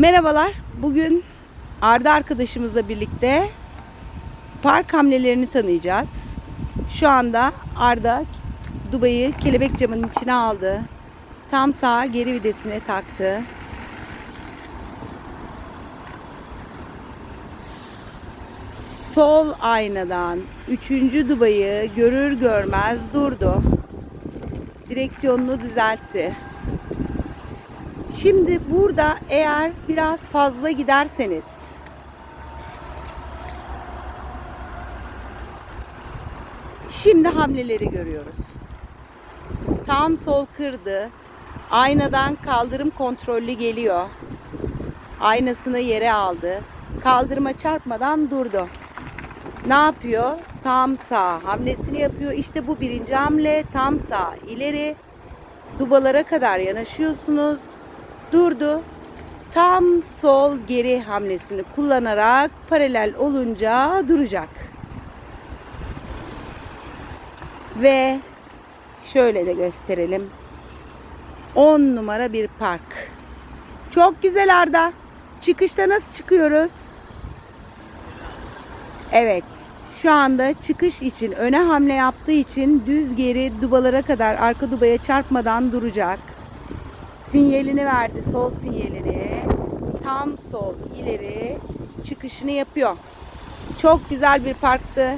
Merhabalar. Bugün Arda arkadaşımızla birlikte park hamlelerini tanıyacağız. Şu anda Arda Dubai'yi kelebek camının içine aldı. Tam sağa geri videsine taktı. Sol aynadan 3. Dubai'yi görür görmez durdu. Direksiyonunu düzeltti. Şimdi burada eğer biraz fazla giderseniz Şimdi hamleleri görüyoruz. Tam sol kırdı. Aynadan kaldırım kontrollü geliyor. Aynasını yere aldı. Kaldırıma çarpmadan durdu. Ne yapıyor? Tam sağ hamlesini yapıyor. İşte bu birinci hamle. Tam sağ ileri. Dubalara kadar yanaşıyorsunuz. Durdu. Tam sol geri hamlesini kullanarak paralel olunca duracak. Ve şöyle de gösterelim. 10 numara bir park. Çok güzel Arda. Çıkışta nasıl çıkıyoruz? Evet. Şu anda çıkış için öne hamle yaptığı için düz geri dubalara kadar arka dubaya çarpmadan duracak. Sinyalini verdi. Sol sinyalini. Tam sol ileri çıkışını yapıyor. Çok güzel bir parktı.